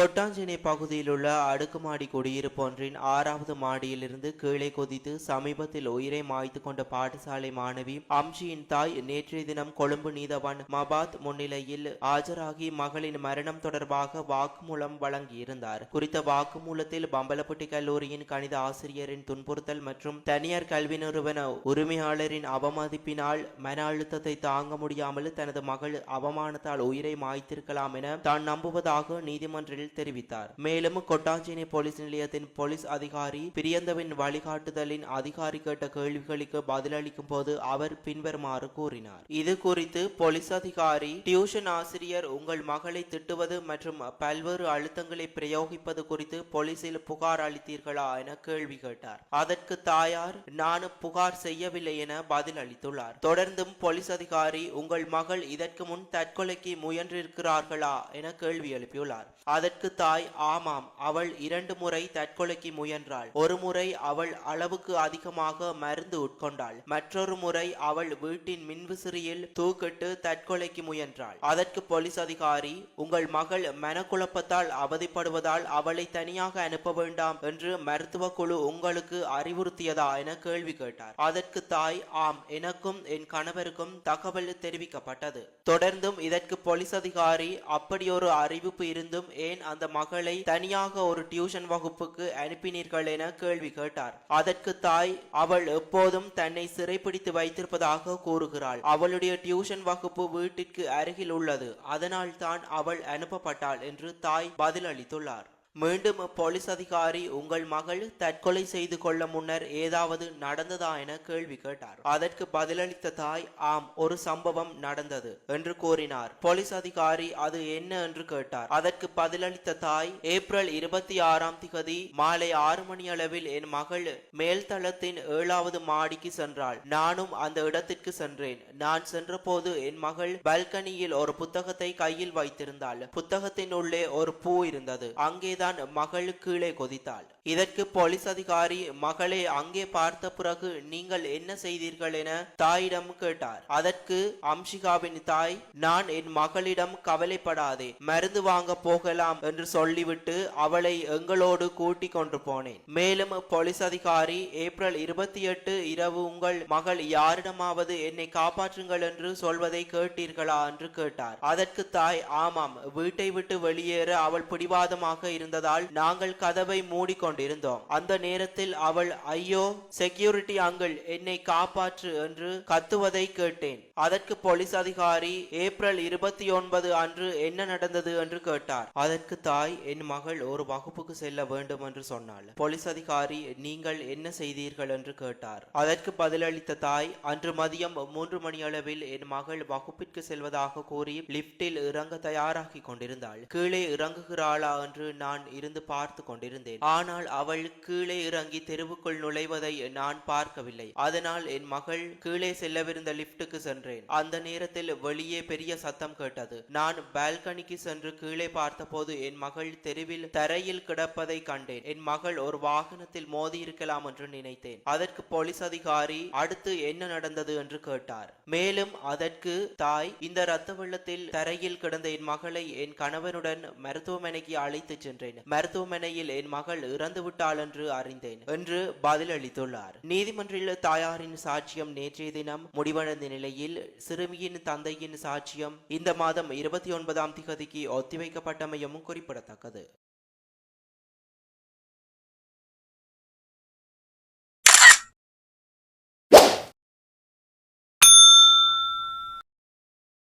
கொட்டாஞ்சேனை பகுதியில் உள்ள அடுக்குமாடி குடியிருப்பு ஒன்றின் ஆறாவது மாடியிலிருந்து கீழே குதித்து சமீபத்தில் உயிரை மாய்த்து கொண்ட பாடசாலை மாணவி அம்ஷியின் தாய் நேற்றைய தினம் கொழும்பு நீதவான் மபாத் முன்னிலையில் ஆஜராகி மகளின் மரணம் தொடர்பாக வாக்குமூலம் வழங்கியிருந்தார். குறித்த வாக்குமூலத்தில் பம்பலப்பட்டி கல்லூரியின் கணித ஆசிரியரின் துன்புறுத்தல் மற்றும் தனியார் கல்வி நிறுவன உரிமையாளரின் அவமதிப்பினால் மன அழுத்தத்தை தாங்க முடியாமல் தனது மகள் அவமானத்தால் உயிரை மாய்த்திருக்கலாம் என தான் நம்புவதாக நீதிமன்றில் தெரிவித்தார். மேலும் கொட்டாஞ்சினை போலீஸ் நிலையத்தின் போலீஸ் அதிகாரி பிரியந்தவின் வழிகாட்டுதலின் அதிகாரி கேட்ட கேள்விகளுக்கு பதிலளிக்கும் போது அவர் பின்வருமாறு கூறினார். இது குறித்து போலீஸ் அதிகாரி டியூஷன் ஆசிரியர் உங்கள் மகளை திட்டுவது மற்றும் பல்வேறு அழுத்தங்களை பிரயோகிப்பது குறித்து போலீசில் புகார் அளித்தீர்களா என கேள்வி கேட்டார். அதற்கு தாயார் நான் புகார் செய்யவில்லை என பதில் அளித்துள்ளார் தொடர்ந்தும் போலீஸ் அதிகாரி உங்கள் மகள் இதற்கு முன் தற்கொலைக்கு முயன்றிருக்கிறார்களா என கேள்வி எழுப்பியுள்ளார். அதற்கு தாய் ஆமாம் அவள் இரண்டு முறை தற்கொலைக்கு முயன்றாள். ஒரு முறை அவள் அளவுக்கு அதிகமாக மருந்து உட்கொண்டாள். மற்றொரு முறை அவள் வீட்டின் மின்விசிறியில் தூக்கிட்டு தற்கொலைக்கு முயன்றாள். அதற்கு போலீஸ் அதிகாரி உங்கள் மகள் மனக்குழப்பத்தால் அவதிப்படுவதால் அவளை தனியாக அனுப்ப வேண்டாம் என்று மருத்துவ குழு உங்களுக்கு அறிவுறுத்தியதா? என கேள்வி கேட்டார். அதற்கு தாய் ஆம் எனக்கும் என் கணவருக்கும் தகவல் தெரிவிக்கப்பட்டது. தொடர்ந்தும் இதற்கு போலீஸ் அதிகாரி அப்படியொரு அறிவிப்பு இருந்தும் ஏன் அந்த மகளை தனியாக ஒரு டியூஷன் வகுப்புக்கு அனுப்பினீர்கள் என கேள்வி கேட்டார். அதற்கு தாய் அவள் எப்போதும் தன்னை சிறைப்பிடித்து வைத்திருப்பதாக கூறுகிறாள். அவளுடைய டியூஷன் வகுப்பு வீட்டிற்கு அருகில் உள்ளது. அதனால் தான் அவள் அனுப்பப்பட்டாள் என்று தாய் பதிலளித்துள்ளார். மீண்டும் போலீஸ் அதிகாரி உங்கள் மகள் தற்கொலை செய்து கொள்ள முன்னர் ஏதாவது நடந்ததா என கேள்வி கேட்டார். அதற்கு பதிலளித்த தாய் ஆம் ஒரு சம்பவம் நடந்தது என்று கூறினார். போலீஸ் அதிகாரி அது என்ன? என்று கேட்டார். அதற்கு பதிலளித்த தாய் ஏப்ரல் இருபத்தி ஆறாம் திகதி மாலை ஆறு மணி அளவில் என் மகள் மேல்தளத்தின் ஏழாவது மாடிக்கு சென்றாள். நானும் அந்த இடத்திற்கு சென்றேன். நான் சென்றபோது என் மகள் பால்கனியில் ஒரு புத்தகத்தை கையில் வைத்திருந்தாள். புத்தகத்தின் உள்ளே ஒரு பூ இருந்தது. அங்கே அங்கேதான் மகள் கீழே கொதித்தாள். இதற்கு போலீஸ் அதிகாரி மகளை அங்கே பார்த்த பிறகு நீங்கள் என்ன செய்தீர்கள் என தாயிடம் கேட்டார். அதற்கு அம்ஷிகாவின் தாய் நான் என் மகளிடம் கவலைப்படாதே மருந்து வாங்க போகலாம் என்று சொல்லிவிட்டு அவளை எங்களோடு கூட்டிக் கொண்டு போனேன். மேலும் போலீஸ் அதிகாரி ஏப்ரல் இருபத்தி எட்டு இரவு உங்கள் மகள் யாரிடமாவது என்னை காப்பாற்றுங்கள் என்று சொல்வதை கேட்டீர்களா? என்று கேட்டார். அதற்கு தாய் ஆமாம் வீட்டை விட்டு வெளியேற அவள் பிடிவாதமாக இருந்ததால் நாங்கள் கதவை மூடிக்கொண்டிருந்தோம். அந்த நேரத்தில் அவள் ஐயோ செக்யூரிட்டி அங்கிள் என்னை காப்பாற்று என்று கத்துவதை கேட்டேன். அதற்கு போலீஸ் அதிகாரி ஏப்ரல் இருபத்தி ஒன்பது அன்று என்ன நடந்தது? என்று கேட்டார். அதற்கு தாய் என் மகள் ஒரு வகுப்புக்கு செல்ல வேண்டும் என்று சொன்னாள். போலீஸ் அதிகாரி நீங்கள் என்ன செய்தீர்கள்? என்று கேட்டார். அதற்கு பதிலளித்த தாய் அன்று மதியம் மூன்று மணி அளவில் என் மகள் வகுப்பிற்கு செல்வதாக கூறி லிப்டில் இறங்க தயாராகி கொண்டிருந்தாள். கீழே இறங்குகிறாளா? என்று நான் இருந்து பார்த்து கொண்டிருந்தேன். ஆனால் அவள் கீழே இறங்கி தெருவுக்குள் நுழைவதை நான் பார்க்கவில்லை. அதனால் என் மகள் கீழே செல்லவிருந்த லிப்டுக்கு சென்றேன். அந்த நேரத்தில் வெளியே பெரிய சத்தம் கேட்டது. நான் பால்கனிக்கு சென்று கீழே பார்த்தபோது என் மகள் தெருவில் தரையில் கிடப்பதை கண்டேன். என் மகள் ஒரு வாகனத்தில் மோதி இருக்கலாம் என்று நினைத்தேன். அதற்கு போலீஸ் அதிகாரி அடுத்து என்ன நடந்தது என்று கேட்டார். மேலும் அதற்கு தாய் இந்த ரத்த வெள்ளத்தில் தரையில் கிடந்த என் மகளை என் கணவனுடன் மருத்துவமனைக்கு அழைத்து சென்றேன். மருத்துவமனையில் என் மகள் இறந்து விட்டாள் என்று அறிந்தேன் என்று பதிலளித்துள்ளார் நீதிமன்றில் தாயாரின் சாட்சியம் நேற்றைய தினம் முடிவடைந்த நிலையில் சிறுமியின் தந்தையின் சாட்சியம் இந்த மாதம் இருபத்தி ஒன்பதாம் திகதிக்கு ஒத்திவைக்கப்பட்டமையும் குறிப்பிடத்தக்கது.